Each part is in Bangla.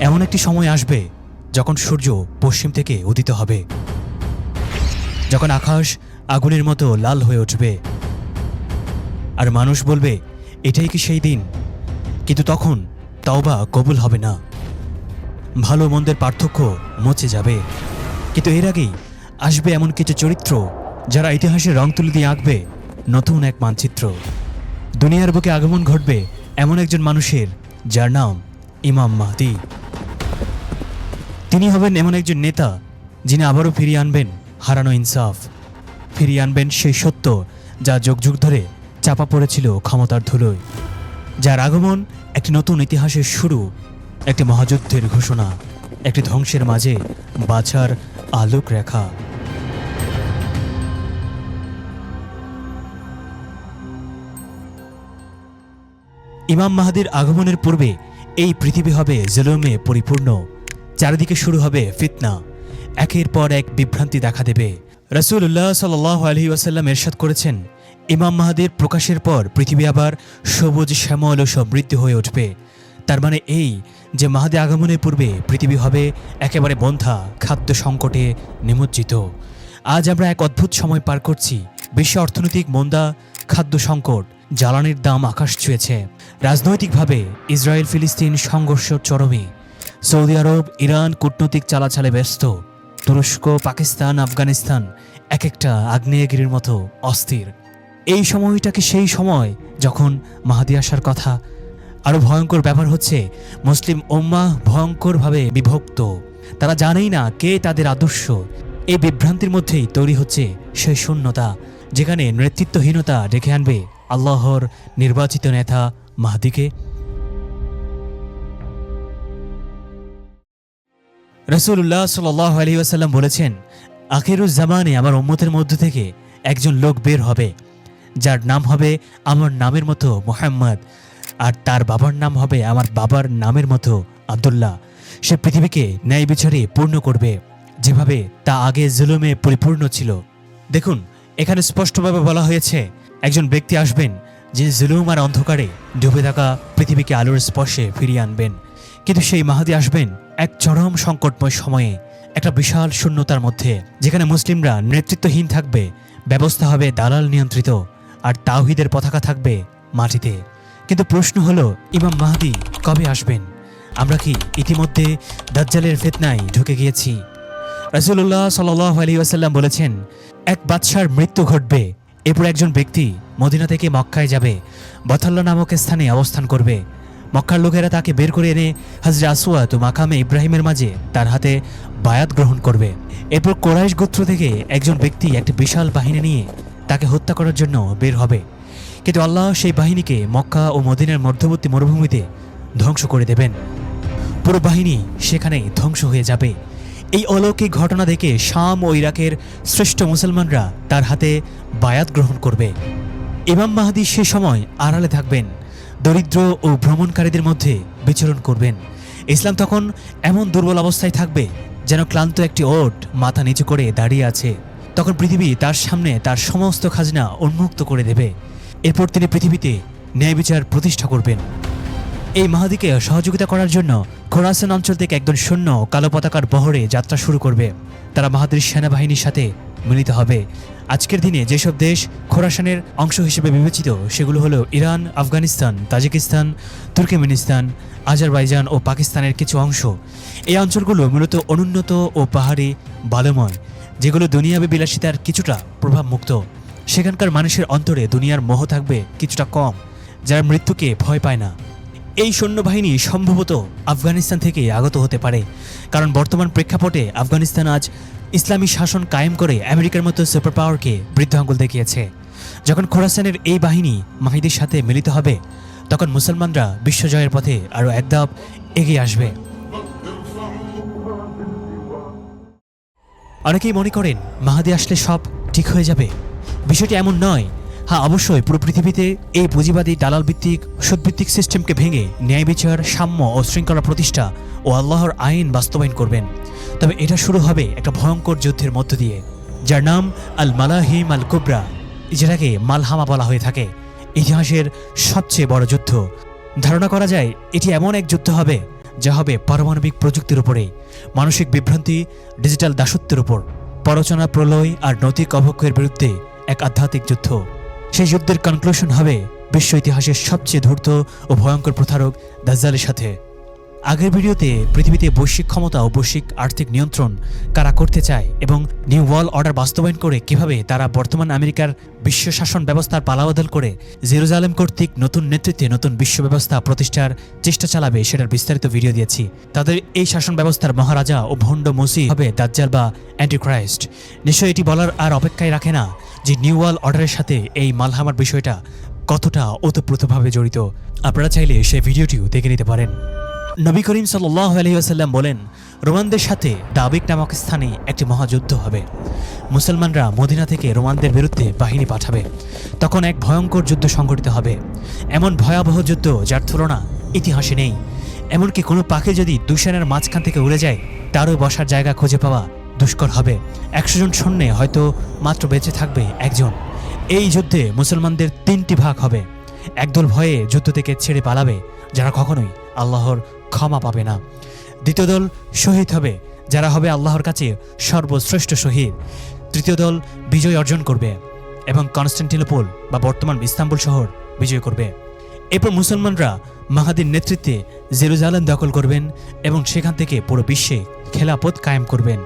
এমন একটি সময় আসবে যখন সূর্য পশ্চিম থেকে উদিত হবে। যখন আকাশ আগুনের মতো লাল হয়ে উঠবে। আর মানুষ বলবে, এটাই কি সেই দিন? কিন্তু তখন তাওবা কবুল হবে না। ভালো মন্দের পার্থক্য মুছে যাবে। কিন্তু এর আগেই আসবে এমন কিছু চরিত্র যারা ইতিহাসে রং তুলে দিয়ে আঁকবে নতুন এক মানচিত্র। দুনিয়ার বুকে আগমন ঘটবে এমন একজন মানুষের যার নাম ইমাম মাহদি। তিনি হবেন এমন একজন নেতা যিনি আবারও ফিরিয়ে আনবেন হারানো ইনসাফ। ফিরিয়ে আনবেন সেই সত্য যা যুগ যুগ ধরে চাপা পড়েছিল ক্ষমতার ধুলোয়। যার আগমন একটি নতুন ইতিহাসের শুরু, একটি মহাযুদ্ধের ঘোষণা, একটি ধ্বংসের মাঝে বাছার আলোক রেখা। ইমাম মাহাদির আগমনের পূর্বে এই পৃথিবী হবে জুলুমে পরিপূর্ণ। চারিদিকে শুরু হবে ফিতনা। একের পর এক বিভ্রান্তি দেখা দেবে। রসুল্লাহ সাল আলহি ওয়াসাল্লাম এরশাদ করেছেন, ইমাম মাহাদের প্রকাশের পর পৃথিবী আবার সবুজ, শ্যামল ও সমৃদ্ধ হয়ে উঠবে। তার মানে এই যে মাহাদে আগমনের পূর্বে পৃথিবী হবে একেবারে বন্ধা, খাদ্য সংকটে নিমজ্জিত। আজ আমরা এক অদ্ভুত সময় পার করছি। বিশ্ব অর্থনৈতিক মন্দা, খাদ্য সংকট, জ্বালানির দাম আকাশ ছুঁয়েছে। রাজনৈতিকভাবে ইসরায়েল ফিলিস্তিন সংঘর্ষ চরমে। সৌদি আরব, ইরান কূটনৈতিক চালাচালে ব্যস্ত। তুরস্ক, পাকিস্তান, আফগানিস্তান এক একটা আগ্নেয়গিরির মতো অস্থির। এই সময়টাকে সেই সময় যখন মাহাদি আসার কথা? আরও ভয়ঙ্কর ব্যাপার হচ্ছে, মুসলিম ওম্মা ভয়ঙ্করভাবে বিভক্ত। তারা জানেই না কে তাদের আদর্শ। এই বিভ্রান্তির মধ্যেই তৈরি হচ্ছে সেই শূন্যতা, যেখানে নেতৃত্বহীনতা ডেকে আনবে আল্লাহর নির্বাচিত নেতা মাহাদিকে। রসুল্লাহ সাল আলহি আসাল্লাম বলেছেন, আখিরুজ জামানে আমার উম্মতের মধ্য থেকে একজন লোক বের হবে, যার নাম হবে আমার নামের মতো মোহাম্মদ, আর তার বাবার নাম হবে আমার বাবার নামের মতো আবদুল্লাহ। সে পৃথিবীকে ন্যায় বিচারে পূর্ণ করবে, যেভাবে তা আগে জুলুমে পরিপূর্ণ ছিল। দেখুন, এখানে স্পষ্টভাবে বলা হয়েছে, একজন ব্যক্তি আসবেন, যিনি জুলুম আর অন্ধকারে ডুবে থাকা পৃথিবীকে আলোর স্পর্শে ফিরিয়ে আনবেন। কিন্তু সেই মাহাদি আসবেন এক চরম সংকটময় সময়ে, একটা বিশাল শূন্যতার মধ্যে, যেখানে মুসলিমরা নেতৃত্বহীন থাকবে, ব্যবস্থা হবে দালাল নিয়ন্ত্রিত, আর তাওহিদের পতাকা থাকবে মাটিতে। কিন্তু প্রশ্ন হলো, ইমাম মাহাদি কবে আসবেন? আমরা কি ইতিমধ্যে দাজ্জালের ফেতনায় ঢুকে গিয়েছি? রাসুল্লাহ সাল আলী আসাল্লাম বলেছেন, এক বাদশার মৃত্যু ঘটবে, এরপর একজন ব্যক্তি মদিনা থেকে মক্কায় যাবে বথাল্লা নামক স্থানে অবস্থান করবে মক্কার লোকেরা তাকে বের করে এনে হাজরা আসওয়াত ও মাকামে ইব্রাহিমের মাঝে তার হাতে বায়াত গ্রহণ করবে। এরপর কোরাইশ গোত্র থেকে একজন ব্যক্তি একটি বিশাল বাহিনী নিয়ে তাকে হত্যা করার জন্য বের হবে। কিন্তু আল্লাহ সেই বাহিনীকে মক্কা ও মদিনার মধ্যবর্তী মরুভূমিতে ধ্বংস করে দেবেন। পুরো বাহিনী সেখানে ধ্বংস হয়ে যাবে। এই অলৌকিক ঘটনা দেখে শাম ও ইরাকের শ্রেষ্ঠ মুসলমানরা তার হাতে বায়াত গ্রহণ করবে। ইমাম মাহাদি সে সময় আড়ালে থাকবেন। দরিদ্র ও ভ্রমণকারীদের মধ্যে বিচরণ করবেন। ইসলাম তখন এমন দুর্বল অবস্থায় থাকবে যেন ক্লান্ত একটি ওট মাথা নিচু করে দাঁড়িয়ে আছে। তখন পৃথিবী তার সামনে তার সমস্ত খাজনা উন্মুক্ত করে দেবে। এরপর তিনি পৃথিবীতে ন্যায় বিচার প্রতিষ্ঠা করবেন। এই মাহাদিকে সহযোগিতা করার জন্য খোরাসান অঞ্চল থেকে একজন সৈন্য কালো পতাকার বহরে যাত্রা শুরু করবে। তারা মাহাদির সেনাবাহিনীর সাথে মিলিত হবে। আজকের দিনে যেসব দেশ খোরাসানের অংশ হিসেবে বিবেচিত, সেগুলো হলো Iran, Afghanistan, Tajikistan, Turkmenistan, Azerbaijan ও পাকিস্তানের কিছু অংশ। এই অঞ্চলগুলো মূলত অনুন্নত ও পাহাড়ি বালুময়, যেগুলো দুনিয়াবি বিলাসিতার কিছুটা প্রভাবমুক্ত। সেখানকার মানুষের অন্তরে দুনিয়ার মোহ থাকবে কিছুটা কম, যারা মৃত্যুকে ভয় পায় না। এই সৈন্যবাহিনী সম্ভবত আফগানিস্তান থেকে আগত হতে পারে, কারণ বর্তমান প্রেক্ষাপটে আফগানিস্তান আজ ইসলামী শাসন কায়েম করে আমেরিকার মতো সুপার পাওয়ারকে বৃদ্ধ আঙ্গুল দেখিয়েছে। যখন খোরাসানের এই বাহিনী মাহিদির সাথে মিলিত হবে, তখন মুসলমানরা বিশ্বজয়ের পথে আরও এক ধাপ এগিয়ে আসবে। অনেকেই মনে করেন, মাহাদি আসলে সব ঠিক হয়ে যাবে। বিষয়টি এমন নয় হ্যাঁ অবশ্যই, পুরো পৃথিবীতে এই পুঁজিবাদী দালাল ভিত্তিক সুদভিত্তিক সিস্টেমকে ভেঙে ন্যায় বিচার, সাম্য ও শৃঙ্খলা প্রতিষ্ঠা ও আল্লাহর আইন বাস্তবায়ন করবেন। তবে এটা শুরু হবে একটা ভয়ঙ্কর যুদ্ধের মধ্য দিয়ে, যার নাম আল মালাহিম আল কুবরা যেটাকে মালহামা বলা হয়ে থাকে। ইতিহাসের সবচেয়ে বড় যুদ্ধ। ধারণা করা যায়, এটি এমন এক যুদ্ধ হবে, যা হবে পারমাণবিক প্রযুক্তির উপরে, মানসিক বিভ্রান্তি, ডিজিটাল দাসত্বের উপর পরচনা প্রলয় আর নৈতিক অবক্ষয়ের বিরুদ্ধে এক আধ্যাত্মিক যুদ্ধ। সেই যুদ্ধের কনক্লুশন হবে বিশ্ব ইতিহাসের সবচেয়ে ধূর্ত ও ভয়ঙ্কর প্রথারক দাজ্জালের সাথে। আগের ভিডিওতে পৃথিবীতে বৈশ্বিক ক্ষমতা ও বৈশ্বিক আর্থিক নিয়ন্ত্রণ কারা করতে চায় এবং নিউ ওয়ার্ল্ড অর্ডার বাস্তবায়ন করে কীভাবে তারা বর্তমান আমেরিকার বিশ্ব শাসন ব্যবস্থার পালাবদল করে জেরুজালেম কর্তৃক নতুন নেতৃত্বে নতুন বিশ্ব ব্যবস্থা প্রতিষ্ঠার চেষ্টা চালাবে সেটার বিস্তারিত ভিডিও দিয়েছি। তাদের এই শাসন ব্যবস্থার মহারাজা ও ভণ্ড মসি হবে দাজ্জাল বা অ্যান্টিক্রাইস্ট। নিশ্চয়ই এটি বলার আর অপেক্ষায় রাখে না যে নিউ ওয়ার্ল্ড অর্ডারের সাথে এই মালহামার বিষয়টা কতটা ওতপ্রোতভাবে জড়িত। আপনারা চাইলে সেই ভিডিওটিও দেখে নিতে পারেন। নবী করিম সাল্লাহ আলহিহাসাল্লাম বলেন, রোমানদের সাথে দাবিক নামক স্থানে একটি মহাযুদ্ধ হবে। মুসলমানরা মদিনা থেকে রোমানদের বিরুদ্ধে বাহিনী পাঠাবে। তখন এক ভয়ঙ্কর যুদ্ধ সংঘটিত হবে। এমন ভয়াবহ যুদ্ধ যার তুলনা ইতিহাসে নেই। এমনকি কোনো পাখি যদি দুশানের মাঝখান থেকে উড়ে যায়, তারও বসার জায়গা খুঁজে পাওয়া দুষ্কর হবে। একশো জন সৈন্যে হয়তো মাত্র বেঁচে থাকবে একজন। এই যুদ্ধে মুসলমানদের তিনটি ভাগ হবে। একদল ভয়ে যুদ্ধ থেকে ছেড়ে পালাবে, যারা কখনোই আল্লাহর ক্ষমা পাবে না। দ্বিতীয় দল শহীদ হবে, যারা হবে আল্লাহর কাছে সর্বশ্রেষ্ঠ শহীদ। তৃতীয় দল বিজয় অর্জন করবে এবং কনস্ট্যান্টিনোপল বা বর্তমান ইস্তাম্বুল শহর বিজয় করবে। এরপর মুসলমানরা মাহাদির নেতৃত্বে জেরুজালেম দখল করবেন এবং সেখান থেকে পুরো বিশ্বে খেলাপথ কায়েম করবেন।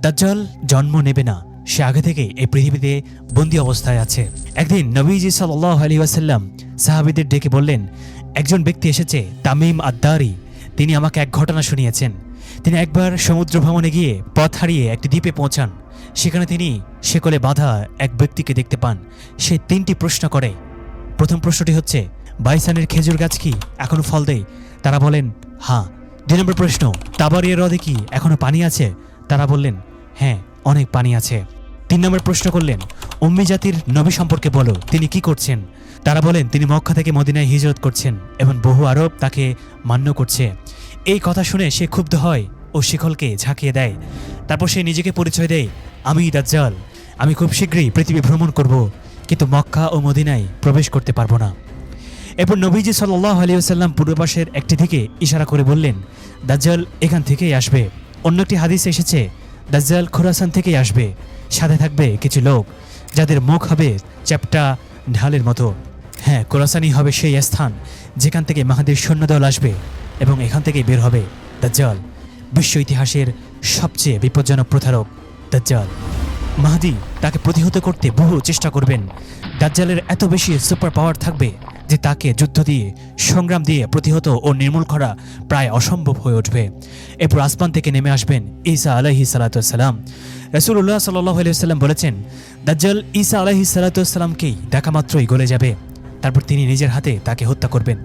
দাজ্জাল জন্ম নেবে না। সে আগে থেকে এই পৃথিবীতে বন্দি অবস্থায় আছে। একদিন নবীজি সাল্লাহ আলী ওয়াসাল্লাম সাহাবিদের ডেকে বললেন, একজন ব্যক্তি এসেছে, তামিম আদ্দারি। তিনি আমাকে এক ঘটনা শুনিয়েছেন। তিনি একবার সমুদ্র ভ্রমণে গিয়ে পথ হারিয়ে একটি দ্বীপে পৌঁছান। সেখানে তিনি সেকলে বাঁধা এক ব্যক্তিকে দেখতে পান। সে তিনটি প্রশ্ন করে। প্রথম প্রশ্নটি হচ্ছে, বাইসানের খেজুর গাছ কি এখনও ফল দেয়? তারা বলেন হ্যাঁ। দুই নম্বর প্রশ্ন তাবারিয়া হ্রদে কি এখনও পানি আছে? তারা বললেন হ্যাঁ। অনেক পানি আছে। তিন নম্বর প্রশ্ন করলেন, উম্মি জাতির নবী সম্পর্কে বলো, তিনি কি করছেন? তারা বলেন, তিনি মক্কা থেকে মদিনায় হিজরত করছেন এবং বহু আরব তাকে মান্য করছে। এই কথা শুনে সে ক্ষুব্ধ হয় ও শিখলকে ঝাঁকিয়ে দেয়। তারপর সে নিজেকে পরিচয় দেয়, আমি দাজ্জাল, আমি খুব শীঘ্রই পৃথিবী ভ্রমণ করব, কিন্তু মক্কা ও মদিনায় প্রবেশ করতে পারব না। এরপর নবীজি সাল্লাহ আলিয়াল্লাম পূর্বপাশের একটি দিকে ইশারা করে বললেন, দাজ্জাল এখান থেকেই আসবে। অন্য একটি হাদিস এসেছে দাজ্জাল খোরাসান থেকেই আসবে। সাথে থাকবে কিছু লোক, যাদের মুখ হবে চ্যাপটা ঢালের মতো। হ্যাঁ কোরাসানই হবে সেই স্থান, যেখান থেকে মাহাদির সৈন্যদল আসবে এবং এখান থেকেই বের হবে দাজ্জাল, বিশ্ব ইতিহাসের সবচেয়ে বিপজ্জনক প্রতারক দাজ্জাল। মাহাদি তাকে প্রতিহত করতে বহু চেষ্টা করবেন। দাজ্জালের এত বেশি সুপার পাওয়ার থাকবে যে তাকে যুদ্ধ দিয়ে, সংগ্রাম দিয়ে প্রতিহত ও নির্মূল করা প্রায় অসম্ভব হয়ে উঠবে। এরপর আসমান থেকে নেমে আসবেন ঈসা আলহি সালাতাম রসুল্লাহ সাল্লাম বলেছেন, দাজ্জাল ঈসা আলহি সালাতামকেই দেখা মাত্রই গলে যাবে। তারপর তিনি নিজের হাতে তাকে হত্যা করবেন।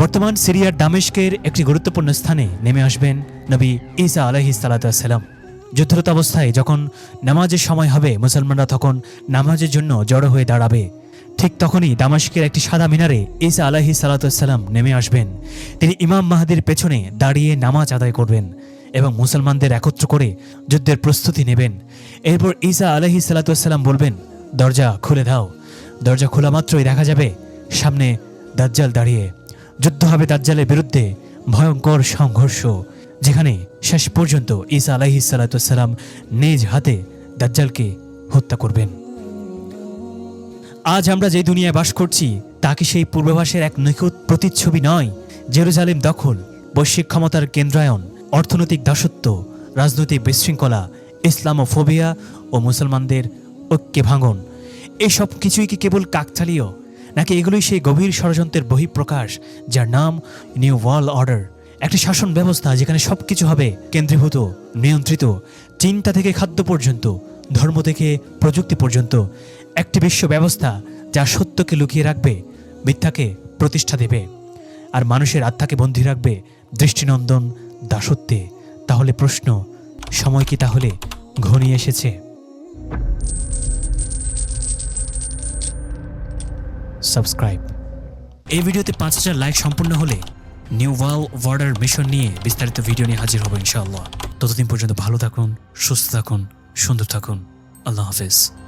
বর্তমান সিরিয়ার দামেশকের একটি গুরুত্বপূর্ণ স্থানে নেমে আসবেন নবী ঈসা আলহি সালাতাম যুদ্ধরত অবস্থায় যখন নামাজের সময় হবে, মুসলমানরা তখন নামাজের জন্য জড়ো হয়ে দাঁড়াবে। ঠিক তখনই দামাশকের একটি সাদা মিনারে ঈসা আলাহি সালাতাম নেমে আসবেন। তিনি ইমাম মাহাদির পেছনে দাঁড়িয়ে নামাজ আদায় করবেন এবং মুসলমানদের একত্র করে যুদ্ধের প্রস্তুতি নেবেন। এরপর ঈসা আলহি সালাতাম বলবেন, দরজা খুলে দাও। দরজা খোলা মাত্রই দেখা যাবে। সামনে দাজ্জাল দাঁড়িয়ে। যুদ্ধ হবে দাজ্জালের বিরুদ্ধে। ভয়ঙ্কর সংঘর্ষ। যেখানে শেষ পর্যন্ত ঈসা আলাহি সালাতাম নিজ হাতে দাজ্জালকে হত্যা করবেন। আজ আমরা যে দুনিয়ায় বাস করছি, তা কি সেই পূর্বাভাসের এক নিখুঁত প্রতিচ্ছবি নয়? জেরুজালেম দখল, বৈশ্বিক ক্ষমতার কেন্দ্রায়ন, অর্থনৈতিক দাসত্ব, রাজনৈতিক বিশৃঙ্খলা, ইসলামোফোবিয়া ও মুসলমানদের ঐক্যে ভাঙন। এসব কিছুই কি কেবল কাকচালীয় নাকি এগুলোই সেই গভীর ষড়যন্ত্রের বহিঃপ্রকাশ, যার নাম নিউ ওয়ার্ল্ড অর্ডার একটি শাসন ব্যবস্থা যেখানে সব কিছু হবে কেন্দ্রীভূত, নিয়ন্ত্রিত, চিন্তা থেকে খাদ্য পর্যন্ত, ধর্ম থেকে প্রযুক্তি পর্যন্ত, একটি বিশ্ব ব্যবস্থা যা সত্যকে লুকিয়ে রাখবে, মিথ্যাকে প্রতিষ্ঠা দেবে। আর মানুষের আত্মাকে বন্দী রাখবে দৃষ্টিনন্দন, দাসত্বে। তাহলে প্রশ্ন, সময় কি তাহলে ঘনিয়ে এসেছে? সাবস্ক্রাইব। এই ভিডিওতে পাঁচ হাজার লাইক সম্পূর্ণ হলে নিউ ওয়াল ওয়ার্ডার মিশন নিয়ে বিস্তারিত ভিডিও নিয়ে হাজির হব ইনশাআল্লাহ। ততদিন পর্যন্ত ভালো থাকুন, সুস্থ থাকুন, সুন্দর থাকুন। আল্লাহ হাফেজ।